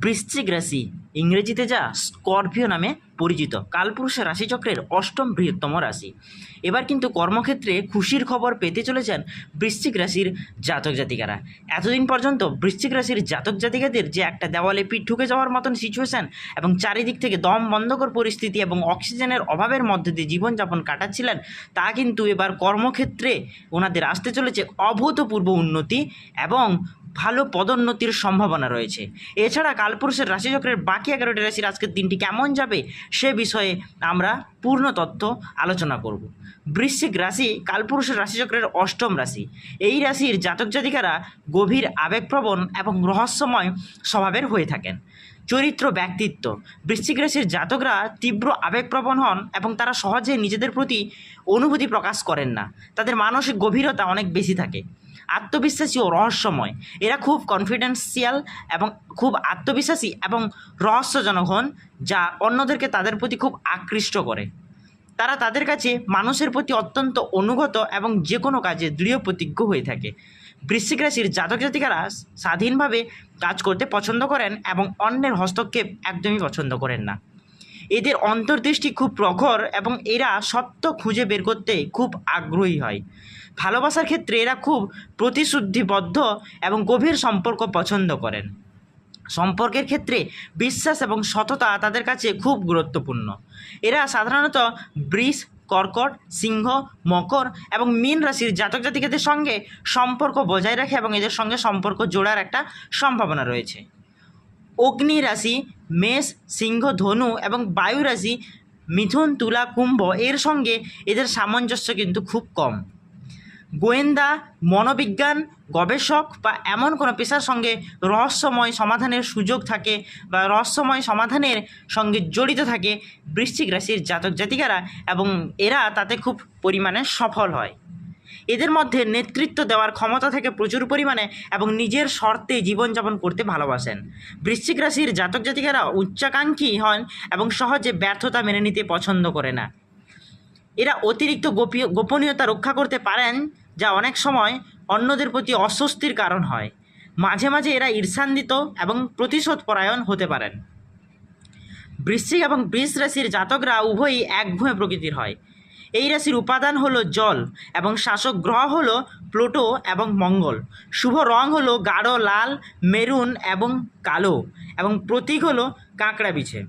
বৃশ্চিক রাশি ইংরেজিতে যা স্করপিও নামে পরিচিত। কালপুরুষের রাশিচক্রের অষ্টম বৃহত্তম রাশি। এবার কিন্তু কর্মক্ষেত্রে খুশির খবর পেতে চলেছেন বৃশ্চিক রাশির জাতক জাতিকারা। এতদিন পর্যন্ত বৃশ্চিক রাশির জাতক জাতিকাদের যে একটা দেওয়ালে পিঠ ঢুকে যাওয়ার মতন সিচুয়েশান এবং চারিদিক থেকে দম বন্ধকর পরিস্থিতি এবং অক্সিজেনের অভাবের মধ্যে দিয়ে জীবনযাপন কাটাচ্ছিলেন, তা কিন্তু এবার কর্মক্ষেত্রে ওনাদের আসতে চলেছে অভূতপূর্ব উন্নতি এবং ভালো পদোন্নতির সম্ভাবনা রয়েছে। এছাড়া কালপুরুষের রাশিচক্রের বাকি এগারোটি রাশির আজকের দিনটি কেমন যাবে সে বিষয়ে আমরা পূর্ণ তথ্য আলোচনা করব। বৃশ্চিক রাশি কালপুরুষের রাশিচক্রের অষ্টম রাশি। এই রাশির জাতক জাতিকারা গভীর আবেগপ্রবণ এবং রহস্যময় স্বভাবের হয়ে থাকেন। চরিত্র ব্যক্তিত্ব। বৃশ্চিক রাশির জাতকরা তীব্র আবেগপ্রবণ হন এবং তারা সহজে নিজেদের প্রতি অনুভূতি প্রকাশ করেন না। তাদের মানসিক গভীরতা অনেক বেশি থাকে। আত্মবিশ্বাসী ও রহস্যময়। এরা খুব কনফিডেন্সিয়াল এবং খুব আত্মবিশ্বাসী এবং রহস্যজনক হন, যা অন্যদেরকে তাদের প্রতি খুব আকৃষ্ট করে। তারা তাদের কাছে মানুষের প্রতি অত্যন্ত অনুগত এবং যে কোনো কাজে দৃঢ় প্রতিজ্ঞ হয়ে থাকে। বৃশ্চিক রাশির জাতক জাতিকারা স্বাধীনভাবে কাজ করতে পছন্দ করেন এবং অন্যের হস্তক্ষেপ একদমই পছন্দ করেন না। এদের অন্তর্দৃষ্টি খুব প্রখর এবং এরা সত্য খুঁজে বের করতে খুব আগ্রহী হয়। ভালোবাসার ক্ষেত্রে এরা খুব প্রতিশ্রুতিবদ্ধ এবং গভীর সম্পর্ক পছন্দ করেন। সম্পর্কের ক্ষেত্রে বিশ্বাস এবং সততা তাদের কাছে খুব গুরুত্বপূর্ণ। এরা সাধারণত বৃষ কর্কট, সিংহ, মকর এবং মীন রাশির জাতক জাতিকাদের সঙ্গে সম্পর্ক বজায় রাখে এবং এদের সঙ্গে সম্পর্ক জোড়ার একটা সম্ভাবনা রয়েছে। অগ্নি রাশি, মেষ, সিংহ, ধনু এবং বায়ু রাশি, মিথুন, তুলা, কুম্ভ এর সঙ্গে এদের সামঞ্জস্য কিন্তু খুব কম। গোয়েন্দা, মনোবিজ্ঞান, গবেষক বা এমন কোনো পেশার সঙ্গে রহস্যময় সমাধানের সুযোগ থাকে বা রহস্যময় সমাধানের সঙ্গে জড়িত থাকে বৃশ্চিক রাশির জাতক জাতিকারা এবং এরা তাতে খুব পরিমাণে সফল হয়। এদের মধ্যে নেতৃত্ব দেওয়ার ক্ষমতা থেকে প্রচুর পরিমাণে এবং নিজের শর্তে জীবনযাপন করতে ভালোবাসেন। বৃশ্চিক রাশির জাতক জাতিকারা উচ্চাকাঙ্ক্ষী হন এবং সহজে ব্যর্থতা মেনে নিতে পছন্দ করে না। এরা অতিরিক্ত গোপীয়, গোপনীয়তা রক্ষা করতে পারেন, যা অনেক সময় অন্যদের প্রতি অস্বস্তির কারণ হয়। মাঝে মাঝে এরা ঈর্ষান্বিত এবং প্রতিশোধ পরায়ণ হতে পারেন। বৃশ্চিক এবং বৃষ রাশির জাতকরা উভয়ই একভূমি প্রকৃতির হয়। এই রাশির উপাদান হলো জল এবং শাসক গ্রহ হলো প্লুটো এবং মঙ্গল। শুভ রং হলো গাঢ়, লাল, মেরুন এবং কালো এবং প্রতীক হলো কাঁকড়া বিছে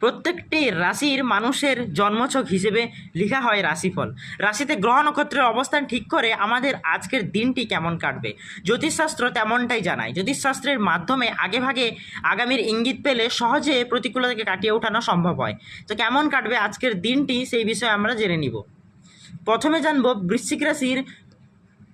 প্রত্যেকটি রাশির মানুষের জন্মছক হিসেবে লেখা হয় রাশিফল। রাশিতে গ্রহ নক্ষত্রের অবস্থান ঠিক করে আমাদের আজকের দিনটি কেমন কাটবে? জ্যোতিষশাস্ত্র তেমনটাই জানায়। জ্যোতিষশাস্ত্রের মাধ্যমে আগেভাগে আগামীর ইঙ্গিত পেলে সহজে প্রতিকূলতাকে কাটিয়ে ওঠানো সম্ভব হয়। তো কেমন কাটবে আজকের দিনটি সেই বিষয়ে আমরা জেনে নিব। প্রথমে জানব বৃশ্চিক রাশির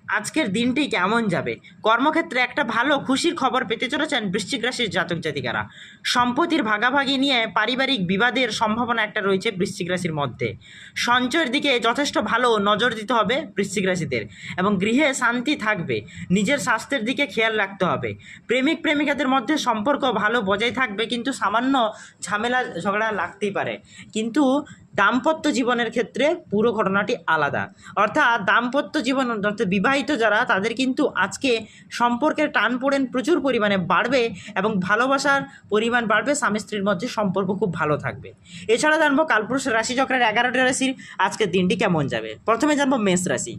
আজকের দিনটি কেমন যাবে? কর্মক্ষেত্রে একটা ভালো, খুশির খবর পেতে চলেছেন বৃশ্চিক রাশির জাতক জাতিকারা। সম্পত্তির ভাগাভাগি নিয়ে পারিবারিক বিবাদের সম্ভাবনা একটা রয়েছে বৃশ্চিক রাশির মধ্যে। সঞ্চয়ের দিকে যথেষ্ট ভালো নজর দিতে হবে বৃশ্চিক রাশিদের এবং গৃহে শান্তি থাকবে, নিজের স্বাস্থ্যের দিকে খেয়াল রাখতে হবে। প্রেমিক, প্রেমিকাদের মধ্যে সম্পর্ক ভালো বজায় থাকবে কিন্তু সামান্য ঝামেলা, ঝগড়া লাগতেই পারে। কিন্তু দাম্পত্য জীবনের ক্ষেত্রে পুরো ঘটনাটি আলাদা। অর্থাৎ দাম্পত্য জীবন অর্থাৎ বিবাহিত যারা, তাদের কিন্তু আজকে সম্পর্কের টান পড়েন প্রচুর পরিমাণে বাড়বে এবং ভালোবাসার পরিমাণ বাড়বে, স্বামী স্ত্রীর মধ্যে সম্পর্ক খুব ভালো থাকবে। এছাড়া জানব কালপুরুষের রাশিচক্রের এগারোটি রাশির আজকের দিনটি কেমন যাবে? প্রথমে জানব মেষ রাশি।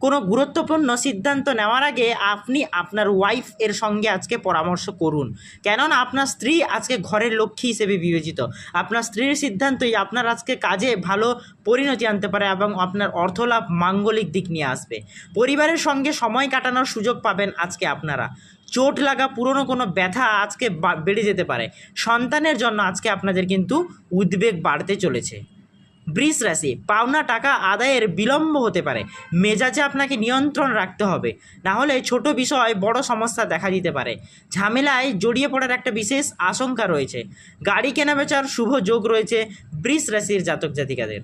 কোনো গুরুত্বপূর্ণ সিদ্ধান্ত নেওয়ার আগে আপনি আপনার ওয়াইফ এর সঙ্গে আজকে পরামর্শ করুন। কেননা আপনার স্ত্রী আজকে ঘরের লক্ষ্মী হিসেবে বিবেচিত। আপনার স্ত্রীর সিদ্ধান্তই আপনার আজকে কাজে ভালো পরিণতি আনতে পারে এবং আপনার অর্থলাভ মাঙ্গলিক দিক নিয়ে আসবে। পরিবারের সঙ্গে সময় কাটানোর সুযোগ পাবেন আজকে আপনারা। চোট লাগা পুরনো কোনো ব্যথা আজকে বেড়ে যেতে পারে। সন্তানের জন্য আজকে আপনাদের কিন্তু উদ্বেগ বাড়তে চলেছে। বৃষ রাশি, পাওনা টাকা আদায়ের বিলম্ব হতে পারে। মেজাজে আপনাকে নিয়ন্ত্রণ রাখতে হবে। না হলে ছোট বিষয়, বড় সমস্যা দেখা দিতে পারে। ঝামেলায় জড়িয়ে পড়ার একটা বিশেষ আশঙ্কা রয়েছে। গাড়ি কেনাবেচার শুভ যোগ রয়েছে বৃষ রাশির জাতক জাতিকাদের।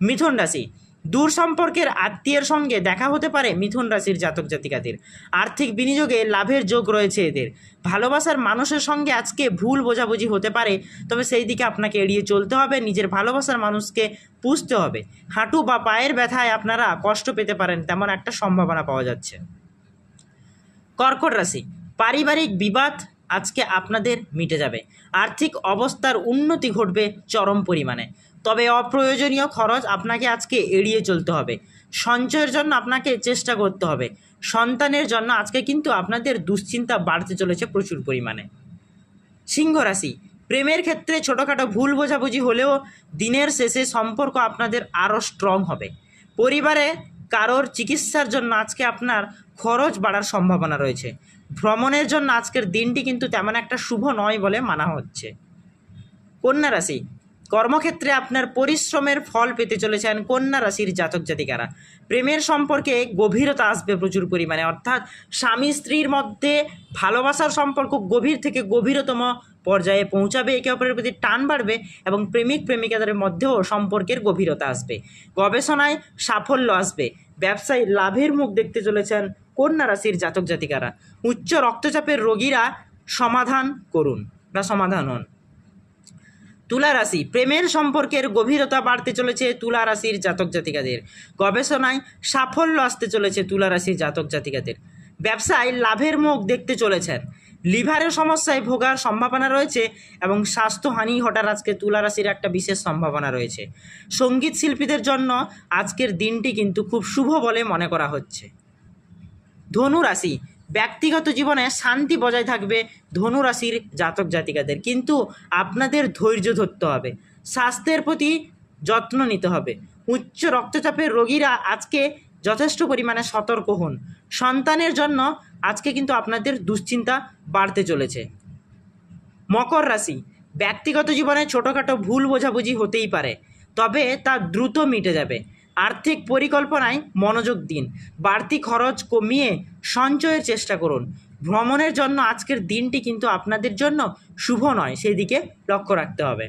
মিথুন রাশি দূর সম্পর্কের আত্মীয়ের সঙ্গে দেখা হতে পারে মিথুন রাশির জাতক জাতিকাদের। আর্থিক বিনিয়োগে লাভের যোগ রয়েছে এদের। ভালোবাসার মানুষের সঙ্গে আজকে ভুল বোঝাবুঝি হতে পারে, তবে সেই দিকে আপনাকে এড়িয়ে চলতে হবে, নিজের ভালোবাসার মানুষকে পুষতে হবে। হাঁটু বা পায়ের ব্যথায় আপনারা কষ্ট পেতে পারেন, তেমন একটা সম্ভাবনা পাওয়া যাচ্ছে। কর্কট রাশি, পারিবারিক বিবাদ আজকে আপনাদের মিটে যাবে। আর্থিক অবস্থার উন্নতি ঘটবে চরম পরিমাণে। তবে অপ্রয়োজনীয় খরচ আপনাকে আজকে এড়িয়ে চলতে হবে। সঞ্চয়ের জন্য আপনাকে চেষ্টা করতে হবে। সন্তানের জন্য আজকে কিন্তু আপনাদের দুশ্চিন্তা বাড়তে চলেছে প্রচুর পরিমাণে। সিংহ রাশি, প্রেমের ক্ষেত্রে ছোটোখাটো ভুল বোঝাবুঝি হলেও দিনের শেষে সম্পর্ক আপনাদের আরও স্ট্রং হবে। পরিবারে কারোর চিকিৎসার জন্য আজকে আপনার খরচ বাড়ার সম্ভাবনা রয়েছে। ভ্রমণের জন্য আজকের দিনটি কিন্তু তেমন একটা শুভ নয় বলে মানা হচ্ছে। কন্যা রাশি, কর্মক্ষেত্রে আপনার পরিশ্রমের ফল পেতে চলেছেন কন্যা রাশির জাতক জাতিকারা। প্রেমের সম্পর্কে গভীরতা আসবে প্রচুর পরিমাণে, অর্থাৎ স্বামী স্ত্রীর মধ্যে ভালোবাসার সম্পর্ক গভীর থেকে গভীরতম পর্যায়ে পৌঁছাবে একে অপরের প্রতি টান বাড়বে এবং প্রেমিক প্রেমিকাদের মধ্যেও সম্পর্কের গভীরতা আসবে। গবেষণায় সাফল্য আসবে। ব্যবসায় লাভের মুখ দেখতে চলেছেন কন্যা রাশির জাতক জাতিকারা। উচ্চ রক্তচাপের রোগীরা সমাধান করুন বা সমাধান হন। তুলা রাশি, প্রেমের সম্পর্কের গভীরতা বাড়তে চলেছে তুলা রাশির জাতক জাতিকাদের। গবেষণায় সাফল্য আসতে চলেছে তুলা রাশির জাতক জাতিকাদের। ব্যবসায় লাভের মুখ দেখতে চলেছেন। লিভারের সমস্যায় ভোগার সম্ভাবনা রয়েছে এবং স্বাস্থ্যহানি ঘটার আজকে তুলা রাশির একটা বিশেষ সম্ভাবনা রয়েছে। সংগীত শিল্পীদের জন্য আজকের দিনটি কিন্তু খুব শুভ বলে মনে করা হচ্ছে। ধনু রাশি ব্যক্তিগত জীবনে শান্তি বজায় থাকবে ধনু রাশির জাতক জাতিকাদের। কিন্তু আপনাদের ধৈর্য ধরতে হবে। স্বাস্থ্যের প্রতি যত্ন নিতে হবে। উচ্চ রক্তচাপের রোগীরা আজকে যথেষ্ট পরিমাণে সতর্ক হন। সন্তানের জন্য আজকে কিন্তু আপনাদের দুশ্চিন্তা বাড়তে চলেছে। মকর রাশি। ব্যক্তিগত জীবনে ছোটোখাটো ভুল বোঝাবুঝি হতেই পারে। তবে তা দ্রুত মিটে যাবে। আর্থিক পরিকল্পনায় মনোযোগ দিন। বাড়তি খরচ কমিয়ে সঞ্চয়ের চেষ্টা করুন। ভ্রমণের জন্য আজকের দিনটি কিন্তু আপনাদের জন্য শুভ নয় সেই দিকে লক্ষ্য রাখতে হবে।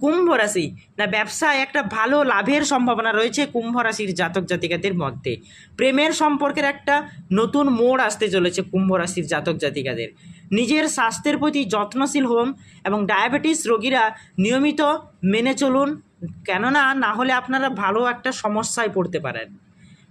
কুম্ভ রাশি, না, ব্যবসায় একটা ভালো লাভের সম্ভাবনা রয়েছে কুম্ভ রাশির জাতক জাতিকাদের মধ্যে। প্রেমের সম্পর্কের একটা নতুন মোড় আসতে চলেছে কুম্ভ রাশির জাতক জাতিকাদের। নিজের স্বাস্থ্যের প্রতি যত্নশীল হন এবং ডায়াবেটিস রোগীরা নিয়মিত মেনে চলুন কেননা না হলে আপনারা ভালো একটা সমস্যায় পড়তে পারেন।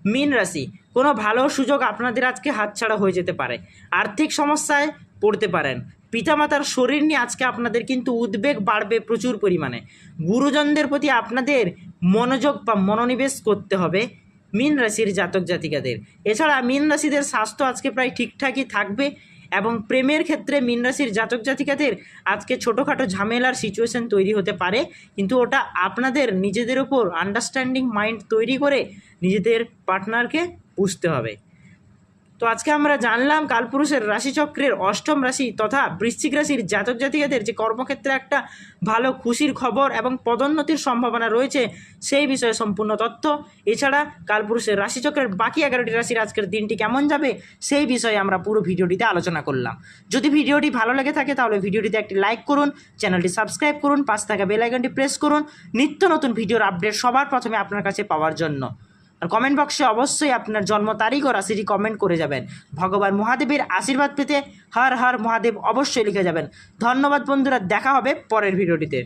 মীন রাশি, কোনো ভালো সুযোগ আপনাদের আজকে হাতছাড়া হয়ে যেতে পারে। আর্থিক সমস্যায় পড়তে পারেন। পিতামাতার শরীর নিয়ে আজকে আপনাদের কিন্তু উদ্বেগ বাড়বে প্রচুর পরিমাণে। গুরুজনদের প্রতি আপনাদের মনোযোগ বা মনোনিবেশ করতে হবে মীন রাশির জাতক জাতিকাদের। এছাড়া মীন রাশিদের স্বাস্থ্য আজকে প্রায় ঠিকঠাকই থাকবে। এবং প্রেমের ক্ষেত্রে মীন রাশির জাতক জাতিকাদের আজকে ছোটোখাটো ঝামেলার সিচুয়েশন তৈরি হতে পারে। কিন্তু ওটা আপনাদের নিজেদের ওপর আন্ডারস্ট্যান্ডিং মাইন্ড তৈরি করে নিজেদের পার্টনারকে বুঝতে হবে। তো আজকে আমরা জানলাম কালপুরুষের রাশিচক্রের অষ্টম রাশি তথা বৃশ্চিক রাশির জাতক জাতিকাদের যে কর্মক্ষেত্রে একটা ভালো খুশির খবর এবং পদোন্নতির সম্ভাবনা রয়েছে সেই বিষয়ে সম্পূর্ণ তথ্য। এছাড়া কালপুরুষের রাশিচক্রের বাকি এগারোটি রাশির আজকের দিনটি কেমন যাবে সেই বিষয়ে আমরা পুরো ভিডিওটিতে আলোচনা করলাম। যদি ভিডিওটি ভালো লেগে থাকে তাহলে ভিডিওটিতে একটি লাইক করুন, চ্যানেলটি সাবস্ক্রাইব করুন, পাশ থাকা বেল আইকনটি প্রেস করুন। নিত্য নতুন ভিডিওর আপডেট সবার প্রথমে আপনার কাছে পাওয়ার জন্য। আর কমেন্ট বক্সে অবশ্যই আপনার জন্ম তারিখ ও রাশিটি কমেন্ট করে যাবেন। ভগবান মহাদেবের আশীর্বাদ পেতে হর হর মহাদেব অবশ্যই লিখে যাবেন। ধন্যবাদ বন্ধুরা, দেখা হবে পরের ভিডিওটিতে